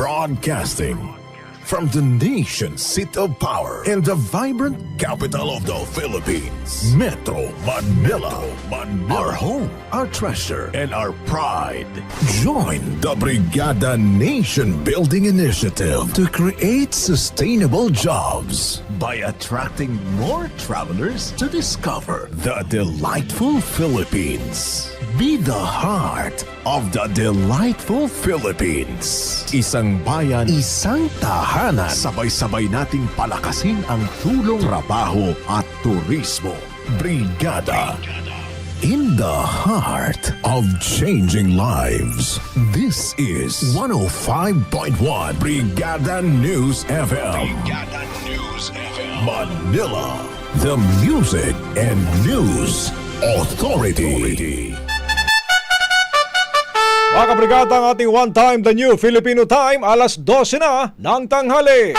Broadcasting from the nation's seat of power and the vibrant capital of the Philippines, Metro Manila. Manila. Our home, our treasure, and our pride. Join the Brigada Nation Building Initiative to create sustainable jobs by attracting more travelers to discover the delightful Philippines. Be the heart of the delightful Philippines. Isang bayan, isang tahanan. Sabay-sabay nating palakasin ang tulong, trabaho at turismo. Brigada. In the heart of changing lives. This is 105.1 Brigada News FM. Brigada News FM. Manila. The Music and News Authority. Mga kabrigada ang ating one time the new Filipino time alas 12 na ng tanghali.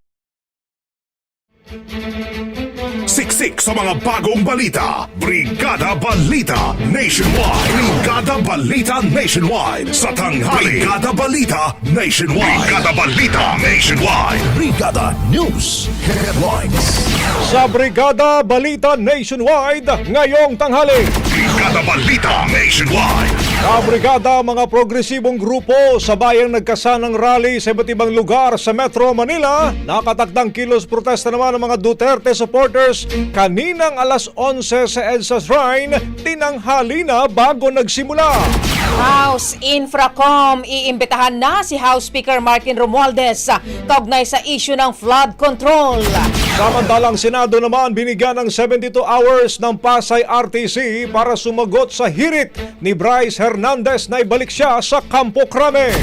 Thank you. Siksik sa mga bagong balita. Brigada Balita Nationwide. Brigada Balita Nationwide. Sa tanghali. Brigada Balita Nationwide. Brigada Balita Nationwide. Brigada News Headlines. Sa Brigada Balita Nationwide ngayong tanghali. Brigada Balita Nationwide. Kabrigada mga progresibong grupo sa bayang nagkasanang rally sa iba't ibang lugar sa Metro Manila. Nakatakdang kilos protesta naman ng mga Duterte supporters kaninang alas 11 sa EDSA Shrine. Tinanghali na bago nagsimula. House Infracom, iimbitahan na si House Speaker Martin Romualdez kaugnay sa issue ng flood control. Samantalang Senado naman binigyan ng 72 hours ng Pasay RTC para sumagot sa hirit ni Bryce Hernandez na ibalik siya sa Campo Crame.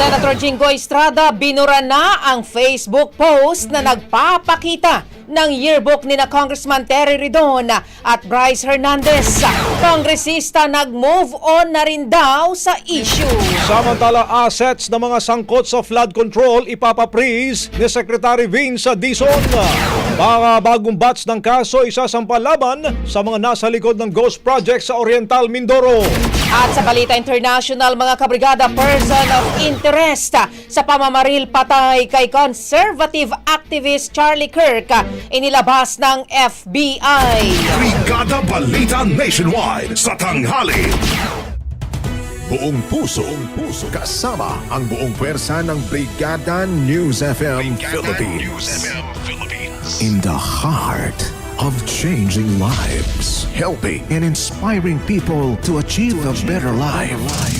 Senator Jinggoy Estrada binura na ang Facebook post na nagpapakita ng yearbook ni na Congressman Terry Ridon at Bryce Hernandez. Kongresista nag-move on na rin daw sa issue. Samantala assets ng mga sangkot sa flood control ipapapreeze ni Secretary Vince Dizon. Mga bagong batch ng kaso isasampal laban sa mga nasa likod ng Ghost Project sa Oriental Mindoro. At sa Balita International, mga kabrigada person of interest sa pamamaril patay kay conservative activist Charlie Kirk inilabas ng FBI. Brigada Balita Nationwide. Sa tanghali. Buong puso, buong puso, kasama ang buong pwersa ng Brigada News FM Philippines. In the heart of changing lives, helping and inspiring people to achieve a better life.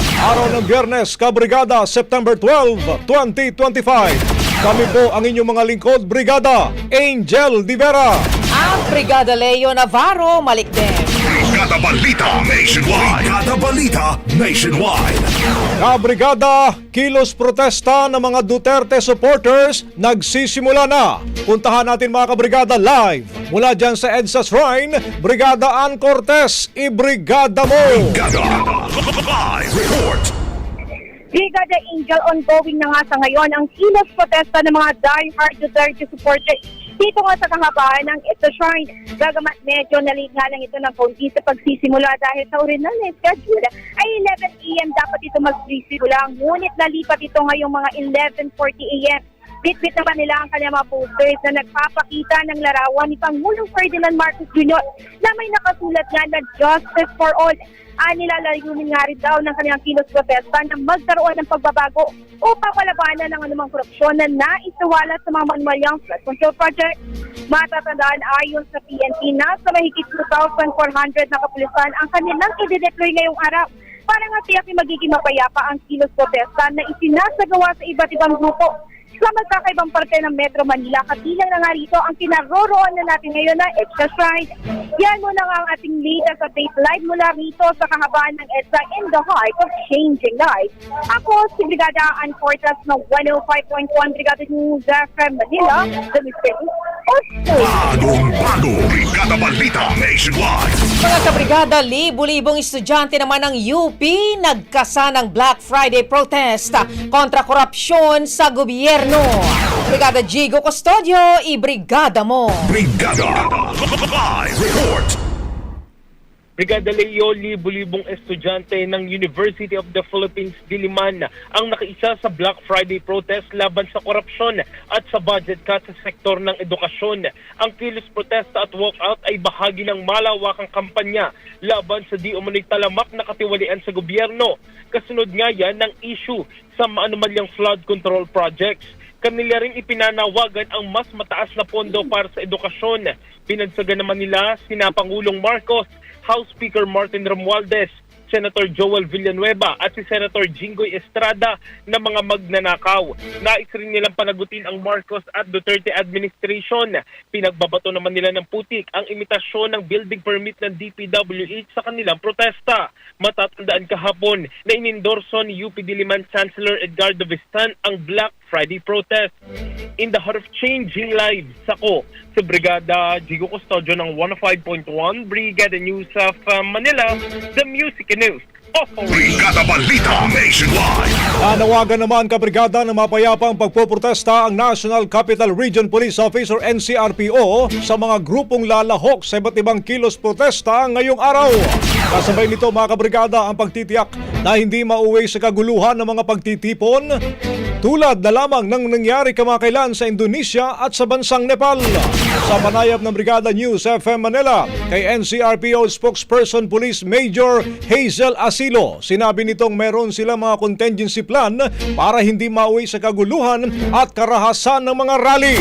Araw ng Biyernes, Kabrigada, September 12, 2025. Kami po ang inyong mga lingkod, Brigada Angel Divera. Ang Brigada Leo Navarro Malikden. Brigada Brigada Balita Nationwide. Brigada Balita Nationwide. Kabrigada, kilos protesta ng mga Duterte supporters nagsisimula na. Puntahan natin mga kabrigada live mula dyan sa EDSA Shrine, Brigada Ann Cortez, ibrigada mo! Brigada Live Report. Brigada Angel ongoing na nga sa ngayon ang kilos protesta ng mga die-hard Duterte supporters dito nga sa kahabaan ng Ito Shrine. Gagamat medyo nalit nga lang ito ng konti sa pagsisimula dahil sa original na schedule ay 11 a.m. dapat ito magsisimula. Ngunit nalipat ito ngayong mga 11.40 a.m. Bitbit naman nila ang kanyang mga posters na nagpapakita ng larawan ni Pangulong Ferdinand Marcos Jr. na may nakasulat nga na Justice for All. Ah, nilalayunin nga rin daw ng kanyang kilos protesta na magkaroon ng pagbabago upang malabanan ng anumang korupsyon na naisuwala sa mga manumalyang flood control project. Matatandaan ayon sa PNP na sa mahigit 2,400 na kapulisan ang kanilang i-deploy ngayong araw para nga tiyakin magiging mapayapa ang kilos protesta na isinasagawa sa iba't ibang grupo sa magkakaibang parte ng Metro Manila. Kabilang na nga rito ang kinaroroon na natin ngayon na Extra Shrine. Yan muna nga ang ating latest update live mula rito sa kahabaan ng EDSA in the heart of changing lives. Ako si Brigada Ann Cortez ng 105.1 Brigada News FM Manila, the Oscar. Bagong bago. Brigada Balita Nationwide. Mga kabrigada, libu-libong estudyante naman ng UP nagkasa ng Black Friday protest kontra korupsyon sa gobyerno. Brigada Jigo Custodio, ibrigada mo. Brigada Live Report. Brigada Leo, libu-libong estudyante ng University of the Philippines, Diliman ang nakaisa sa Black Friday protest laban sa korupsyon at sa budget cut sa sektor ng edukasyon. Ang kilos protesta at walkout ay bahagi ng malawakang kampanya laban sa di umano'y talamak na katiwalian sa gobyerno. Kasunod nga yan ng issue sa maanumalyang flood control projects kanila rin ipinanawagan ang mas mataas na pondo para sa edukasyon. Pinagsagan naman nila sina Pangulong Marcos, House Speaker Martin Romualdez, Senator Joel Villanueva at si Senator Jinggoy Estrada na mga magnanakaw. Nais rin nilang panagutin ang Marcos at Duterte administration. Pinagbabato naman nila ng putik ang imitasyon ng building permit ng DPWH sa kanilang protesta. Matatandaan kahapon na inendorso ni UP Diliman Chancellor Edgardo Vistan ang Black Friday protest. In the heart of changing lives, ako sa Brigada Jigo Custodio ng 105.1 Brigada News of uh, Manila, the Music News. Brigada Balita Nationwide. Nanawagan naman kabrigada na mapayapang pagpoprotesta ang National Capital Region Police Office or NCRPO sa mga grupong lalahok sa iba't ibang kilos protesta ngayong araw. Kasabay nito mga kabrigada ang pagtitiyak na hindi mauwi sa kaguluhan ng mga pagtitipon tulad na lamang ng nangyari kamakailan sa Indonesia at sa bansang Nepal. Sa panayab ng Brigada News FM Manila kay NCRPO spokesperson Police Major Hazel Asilo, sinabi nitong meron silang mga contingency plan para hindi mauwi sa kaguluhan at karahasan ng mga rally.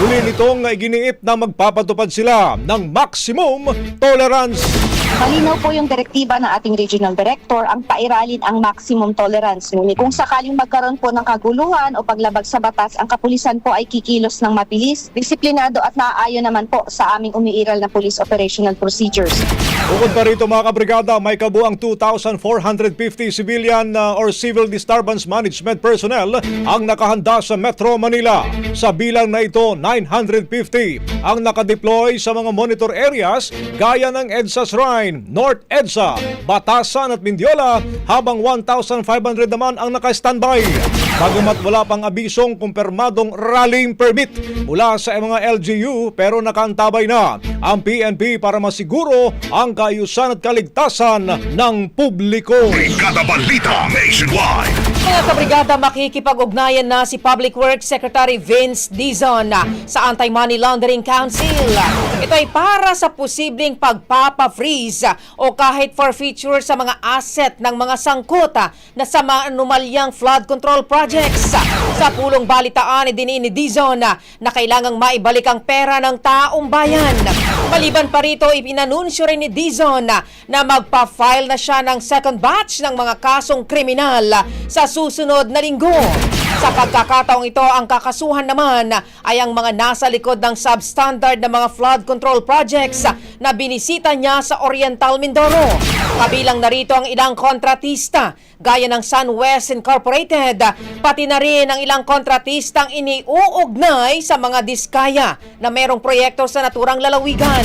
Huli nitong iginiit na magpapatupad sila ng maximum tolerance. Malinaw po yung direktiba ng ating regional director ang pairalin ang maximum tolerance. Ngunit kung sakaling magkaroon po ng kaguluhan o paglabag sa batas, ang kapulisan po ay kikilos ng mabilis, disiplinado at naaayon naman po sa aming umiiral na police operational procedures. Bukod pa rito mga kabrigada, may kabuang 2,450 civilian uh, or civil disturbance management personnel ang nakahanda sa Metro Manila. Sa bilang na ito, 950 ang nakadeploy sa mga monitor areas gaya ng EDSA Shrine, North EDSA, Batasan at Mindiola habang 1,500 naman ang naka-standby. Bagamat wala pang abisong kumpirmadong rallying permit mula sa mga LGU pero nakaantabay na ang PNP para masiguro ang kaayusan at kaligtasan ng publiko. Brigada Balita Nationwide. Mga kabrigada, makikipag-ugnayan na si Public Works Secretary Vince Dizon sa Anti-Money Laundering Council. Ito ay para sa posibleng pagpapa-freeze o kahit forfeiture sa mga asset ng mga sangkota na sa mga anomalyang flood control projects. Sa pulong balitaan, idiniin ni Dizon na kailangang maibalik ang pera ng taong bayan. Maliban pa rito, ipinanunsyo rin ni Dizon na magpa-file na siya ng second batch ng mga kasong kriminal sa susunod na linggo. Sa pagkakataong ito, ang kakasuhan naman ay ang mga nasa likod ng substandard na mga flood control projects na binisita niya sa Oriental Mindoro. Kabilang narito ang ilang kontratista gaya ng SunWest Incorporated, pati na rin ang ilang kontratistang iniuugnay sa mga diskaya na merong proyekto sa naturang lalawigan.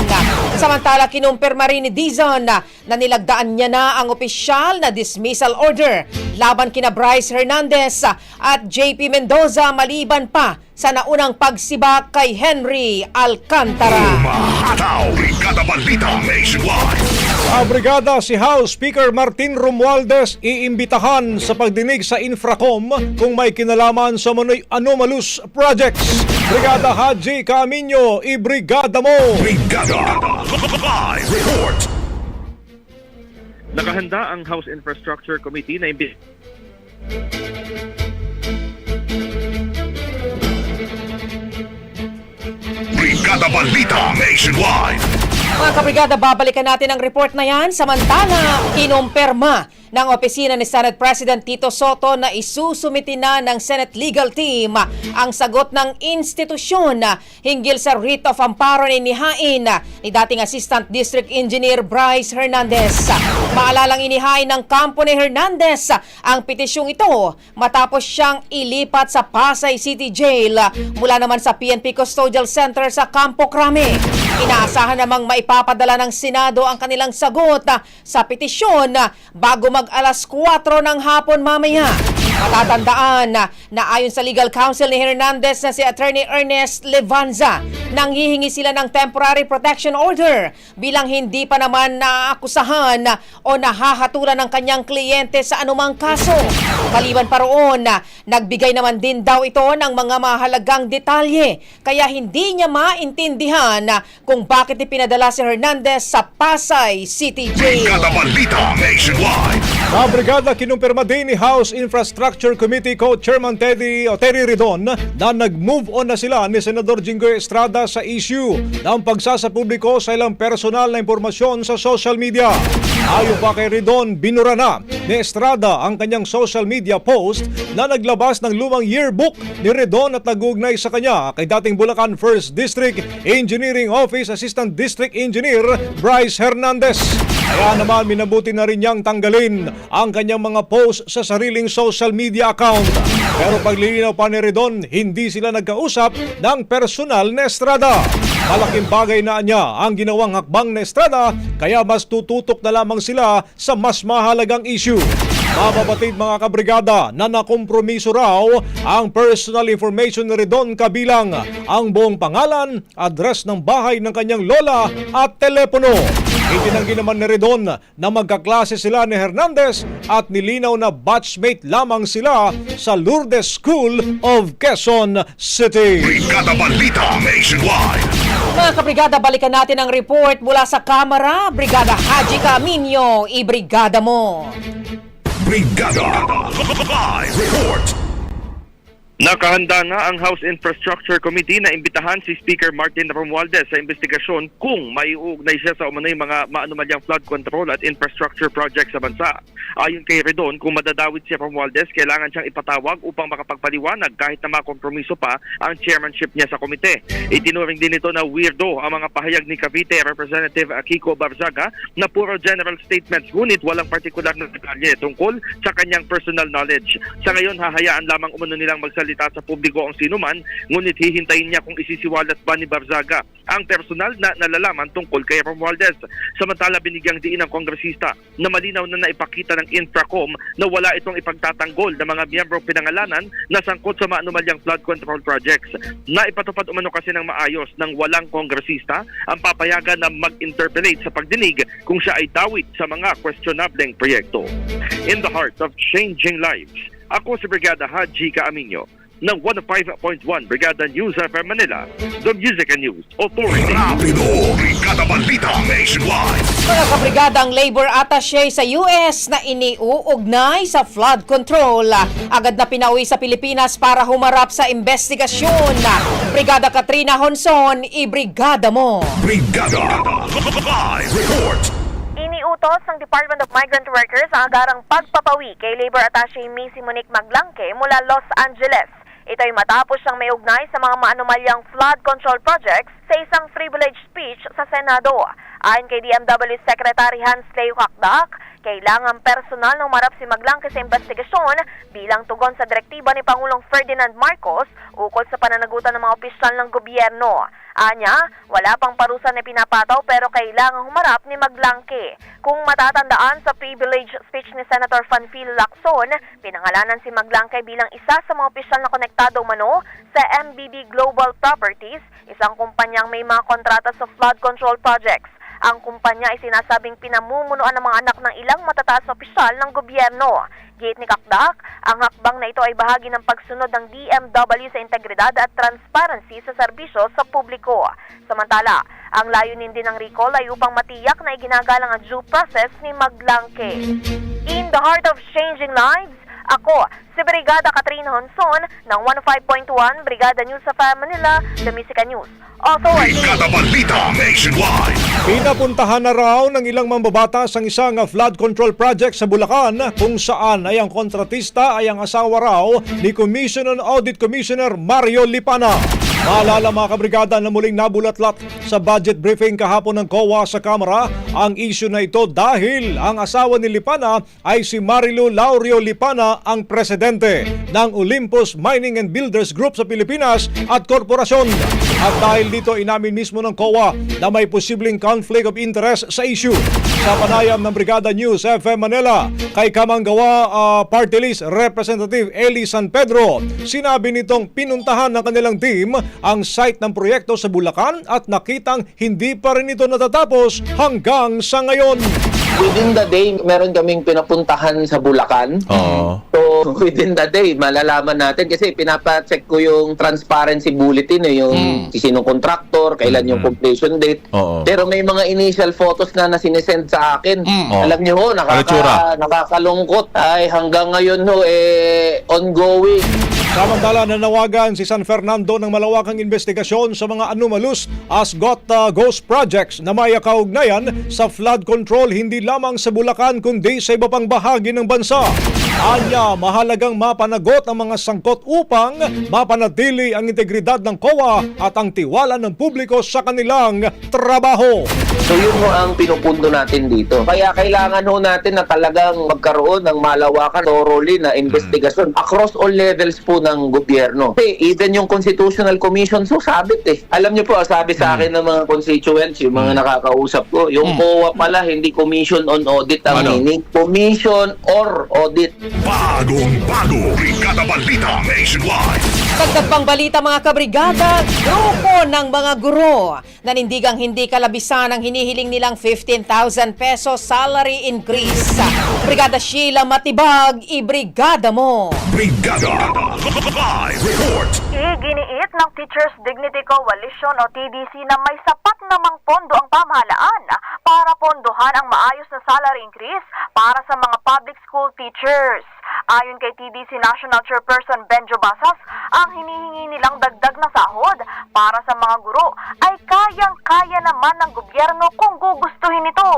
Samantala, kinumpirma rin ni Dizon na nilagdaan niya na ang opisyal na dismissal order laban kina Bryce Hernandez at JP Mendoza maliban pa sa naunang pagsibak kay Henry Alcantara. Umahataw, Brigada Balita Nationwide. Sa brigada si House Speaker Martin Romualdez iimbitahan sa pagdinig sa Infracom kung may kinalaman sa manoy anomalous projects. Brigada Haji Camino, ibrigada mo! Brigada Live Report. Nakahanda ang House Infrastructure Committee na imbi- Brigada Balita Nationwide. Mga kabrigada, babalikan natin ang report na yan. Samantala, kinumpirma ng opisina ni Senate President Tito Soto na isusumiti na ng Senate Legal Team ang sagot ng institusyon hinggil sa writ of amparo ni inihain ni dating Assistant District Engineer Bryce Hernandez. Maalalang inihain ng kampo ni Hernandez ang petisyong ito matapos siyang ilipat sa Pasay City Jail mula naman sa PNP Custodial Center sa Campo Crame. Inaasahan namang maipapadala ng Senado ang kanilang sagot sa petisyon bago mag alas 4 ng hapon mamaya. Matatandaan na, na ayon sa legal counsel ni Hernandez na si Attorney Ernest Levanza, nanghihingi sila ng temporary protection order bilang hindi pa naman naakusahan o nahahatulan ng kanyang kliyente sa anumang kaso. Maliban pa roon, nagbigay naman din daw ito ng mga mahalagang detalye kaya hindi niya maintindihan kung bakit ipinadala si Hernandez sa Pasay City Jail. Balita Nationwide. Sa brigada kinumpirma din ni House Infrastructure Committee Co-Chairman Teddy, o Terry Ridon na nag-move on na sila ni Senador Jinggoy Estrada sa issue ng pagsasapubliko sa ilang personal na impormasyon sa social media. Ayon pa kay Ridon, binura na ni Estrada ang kanyang social media post na naglabas ng lumang yearbook ni Ridon at nagugnay sa kanya kay dating Bulacan 1st District Engineering Office Assistant District Engineer Bryce Hernandez. Kaya naman minabuti na rin niyang tanggalin ang kanyang mga post sa sariling social media account. Pero paglilinaw pa ni Redon, hindi sila nagkausap ng personal na Estrada. Malaking bagay na niya ang ginawang hakbang na Estrada kaya mas tututok na lamang sila sa mas mahalagang issue. Mababatid mga kabrigada na nakompromiso raw ang personal information ni Redon kabilang ang buong pangalan, address ng bahay ng kanyang lola at telepono. Itinanggi naman ni Redon na magkaklase sila ni Hernandez at nilinaw na batchmate lamang sila sa Lourdes School of Quezon City. Brigada Balita Nationwide. Mga kabrigada, balikan natin ang report mula sa Kamara. Brigada Haji Camino, ibrigada mo. Brigada Live Report. Nakahanda na ang House Infrastructure Committee na imbitahan si Speaker Martin Romualdez sa investigasyon kung may uugnay siya sa umano'y mga maanumalyang flood control at infrastructure project sa bansa. Ayon kay Redon, kung madadawit si Romualdez, kailangan siyang ipatawag upang makapagpaliwanag kahit na makompromiso pa ang chairmanship niya sa komite. Itinuring din ito na weirdo ang mga pahayag ni Cavite Representative Kiko Barzaga na puro general statements ngunit walang partikular na detalye tungkol sa kanyang personal knowledge. Sa ngayon, hahayaan lamang umano nilang magsalita sa publiko ang sinuman, ngunit hihintayin niya kung isisiwalat ba ni Barzaga ang personal na nalalaman tungkol kay Romualdez. Samantala, binigyang diin ng kongresista na malinaw na naipakita ng Infracom na wala itong ipagtatanggol ng mga miyembro pinangalanan na sangkot sa maanumalyang flood control projects. Naipatupad umano kasi ng maayos ng walang kongresista ang papayagan na mag-interpellate sa pagdinig kung siya ay dawit sa mga questionableng proyekto. In the heart of changing lives, ako si Brigada Haji Kaaminyo ng 105.1 Brigada News FM Manila, the Music and News Authority. Rapido. Brigada Balita Nationwide. Mga kabrigada, ang labor attaché sa US na iniuugnay sa flood control. Agad na pinauwi sa Pilipinas para humarap sa investigasyon. Brigada Katrina Honson, ibrigada mo. Brigada Live Report. Inutos ng Department of Migrant Workers ang agarang pagpapawi kay Labor Attaché Missy Monique Maglangke mula Los Angeles. Ito ay matapos siyang may ugnay sa mga maanumalyang flood control projects sa isang privileged speech sa Senado. Ayon kay DMW Secretary Hans Leo Kakdak, kailangan personal na umarap si Maglangke sa investigasyon bilang tugon sa direktiba ni Pangulong Ferdinand Marcos ukol sa pananagutan ng mga opisyal ng gobyerno. Anya, wala pang parusa na pinapataw pero kailangan humarap ni Maglangke. Kung matatandaan sa privilege speech ni Senator Fanfil Lacson, pinangalanan si Maglangke bilang isa sa mga opisyal na konektado umano sa MBB Global Properties, isang kumpanyang may mga kontrata sa flood control projects. Ang kumpanya ay sinasabing pinamumunuan ng mga anak ng ilang matataas na opisyal ng gobyerno. Gate ni Kakdak, ang hakbang na ito ay bahagi ng pagsunod ng DMW sa integridad at transparency sa serbisyo sa publiko. Samantala, ang layunin din ng recall ay upang matiyak na iginagalang ang due process ni Maglangke. In the heart of changing lives, ako, si Brigada Catherine Honson ng 15.1 Brigada News sa Manila, The Musica News. Authority. Brigada Balita Nationwide. Pinapuntahan na raw ng ilang mambabatas ang isang flood control project sa Bulacan kung saan ay ang kontratista ay ang asawa raw ni Commission on Audit Commissioner Mario Lipana. Maalala mga kabrigada na muling nabulatlat sa budget briefing kahapon ng COA sa Kamara ang issue na ito dahil ang asawa ni Lipana ay si Marilu Laurio Lipana ang presidente ng Olympus Mining and Builders Group sa Pilipinas at korporasyon. At dahil dito inamin mismo ng COA na may posibleng conflict of interest sa issue. Sa panayam ng Brigada News FM Manila kay Kamanggawa ah, Party List Representative Eli San Pedro, sinabi nitong pinuntahan ng kanilang team ang site ng proyekto sa Bulacan at nakitang hindi pa rin ito natatapos hanggang sa ngayon. within the day, meron kaming pinapuntahan sa Bulacan. Oo. So, within the day, malalaman natin kasi pinapacheck ko yung transparency bulletin eh, yung Mm. sinong contractor, kailan yung completion date. Oo. Pero may mga initial photos na na sinesend sa akin. Oo. Alam niyo ho, nakaka, nakakalungkot. Ay, hanggang ngayon ho, eh, ongoing. Samantala nanawagan si San Fernando ng malawakang investigasyon sa mga anomalous as got uh, ghost projects na may kaugnayan sa flood control hindi lamang sa Bulacan kundi sa iba pang bahagi ng bansa. Anya, mahalagang mapanagot ang mga sangkot upang mapanatili ang integridad ng COA at ang tiwala ng publiko sa kanilang trabaho. So yun ho ang pinupundo natin dito. Kaya kailangan ho natin na talagang magkaroon ng malawakan, thoroughly na investigasyon across all levels po ng gobyerno. Kasi even yung Constitutional Commission, so sabit eh. Alam niyo po, sabi sa akin ng mga constituents, yung mga nakakausap ko, yung COA pala, hindi Commission on Audit ang Ano? meaning. Commission or Audit. Bagong bago. Brigada Balita Nationwide. Dagdag pang balita mga kabrigada, grupo ng mga guro nanindigang hindi kalabisan ang hinihiling nilang 15,000 pesos salary increase. Brigada Sheila Matibag, ibrigada mo! Brigada. Live report. Iginiit ng Teachers Dignity Coalition o TDC na may sapat namang pondo ang pamahalaan para pondohan ang maayos na salary increase para sa mga public school teachers. Ayon kay TDC National Chairperson Benjo Basas, ang hinihingi nilang dagdag na sahod para sa mga guro ay kayang-kaya naman ng gobyerno kung gugustuhin ito.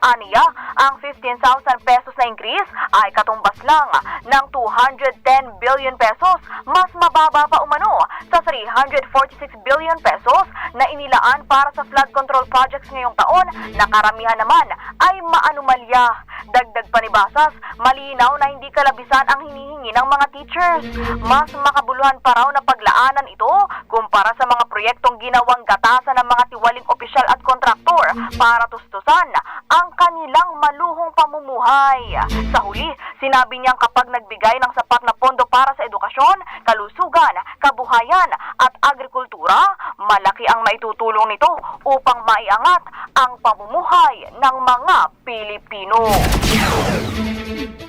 Aniya, ang 15,000 pesos na increase ay katumbas lang ng 210 billion pesos, mas mababa pa umano sa 346 billion pesos na inilaan para sa flood control projects ngayong taon na karamihan naman ay maanumalya. Dagdag pa ni Basas, malinaw na hindi kalabisan ang hinihingi ng mga teachers. Mas makabuluhan pa raw na paglaanan ito kumpara sa mga proyektong ginawang gatasan ng mga tiwaling opisyal at kontraktor para tustusan ang kanilang maluhong pamumuhay. Sa huli, sinabi niyang kapag nagbigay ng sapat na pondo para sa edukasyon, kalusugan, kabuhayan at agrikultura, malaki ang maitutulong nito upang maiangat ang pamumuhay ng mga Pilipino.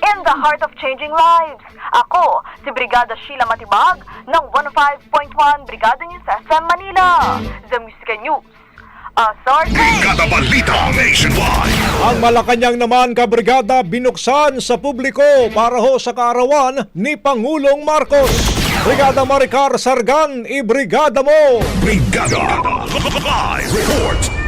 In the heart of changing lives, ako si Brigada Sheila Matibag ng 15.1 Brigada News FM Manila, The Musica News. Brigada Balita Nationwide. Ang Malacanang naman kabrigada binuksan sa publiko para ho sa kaarawan ni Pangulong Marcos. Brigada Maricar Sargan, ibrigada mo! Brigada. Live report.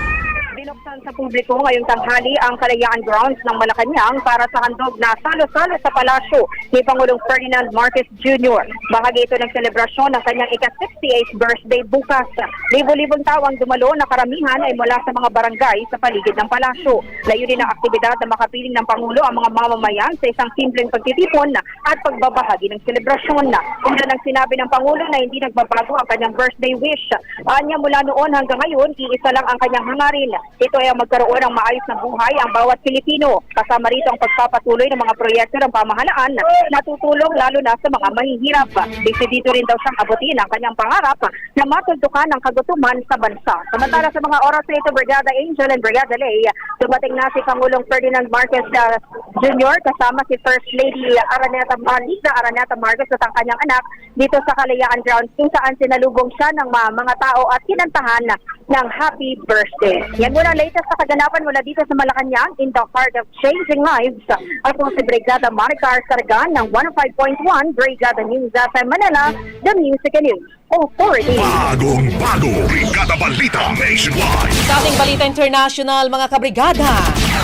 Sa publiko ngayong tanghali ang Kalayaan Grounds ng Malacanang para sa handog na salo-salo sa palasyo ni Pangulong Ferdinand Marcos Jr. Bahagi ito ng selebrasyon ng kanyang ika-68th birthday bukas. Libo-libong tao ang dumalo na karamihan ay mula sa mga barangay sa paligid ng palasyo. Layunin ng aktibidad na makapiling ng Pangulo ang mga mamamayan sa isang simpleng pagtitipon at pagbabahagi ng selebrasyon. Una nang sinabi ng Pangulo na hindi nagbabago ang kanyang birthday wish. Anya mula noon hanggang ngayon, iisa lang ang kanyang hangarin. Ito ay magkaroon ng maayos na buhay ang bawat Pilipino. Kasama rito ang pagpapatuloy ng mga proyekto ng pamahalaan na tutulong lalo na sa mga mahihirap. Dito rin daw siyang abutin ang kanyang pangarap na matultukan ang kagutuman sa bansa. Samantala sa mga oras na Brigada Angel and Brigada Lay, dumating na si Pangulong Ferdinand Marcos uh, Jr. kasama si First Lady Araneta Marliza Araneta Marcos at ang kanyang anak dito sa Kalayaan Grounds kung saan sinalubong siya ng mga, mga tao at kinantahan ng happy birthday. Yan muna ang latest sa kaganapan mula dito sa Malacanang in the heart of changing lives. Ako si Brigada Maricar Sargan ng 105.1 Brigada News FM Manila, the Music and News Authority. Bagong bago, Brigada Balita Nationwide. Sa ating Balita International, mga kabrigada,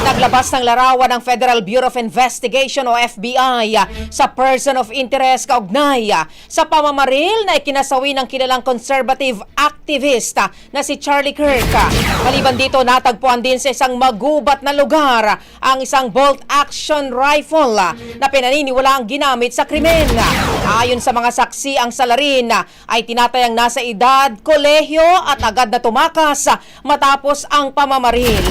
naglabas ng larawan ng Federal Bureau of Investigation o FBI sa person of interest kaugnay sa pamamaril na ikinasawi ng kilalang conservative activist na si Charlie Kirk. Maliban dito, natagpuan din sa isang magubat na lugar ang isang bolt-action rifle na pinaniniwala ang ginamit sa krimen. Ayon sa mga saksi, ang salarin ay tinatayang nasa edad, kolehiyo at agad na tumakas matapos ang pamamaril.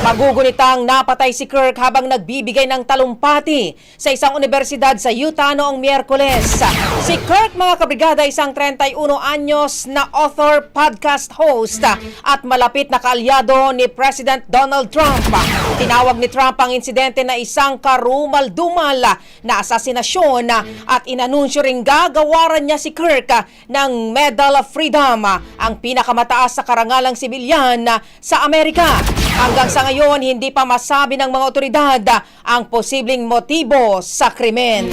Magugunitang napatay si Kirk habang nagbibigay ng talumpati sa isang universidad sa Utah noong Miyerkules. Si Kirk, mga kabrigada, isang 31 anyos na author, podcast host at malapit na kaalyado ni President Donald Trump. Tinawag ni Trump ang insidente na isang karumal-dumal na asasinasyon at inanunsyo ring gagawaran niya si Kirk ng Medal of Freedom, ang pinakamataas sa karangalang sibilyan sa Amerika. Hanggang sa ngayon, hindi pa masabi ng mga otoridad ang posibleng motibo sa krimen.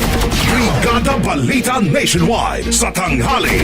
Brigada Balita Nationwide sa tanghali.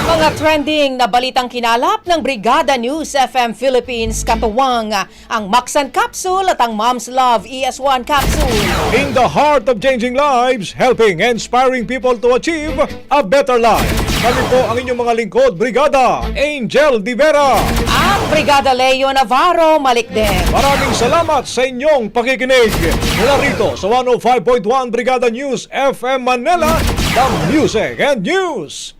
Mga trending na balitang kinalap ng Brigada News FM Philippines katuwang ang Maxan Capsule at ang Mom's Love ES1 Capsule. In the heart of changing lives, helping inspiring people to achieve a better life. Kami po ang inyong mga lingkod, Brigada Angel Divera. At Brigada Leo Navarro Malikden. Maraming salamat sa inyong pakikinig. Mula rito sa 105.1 Brigada News FM Manila, the Music and News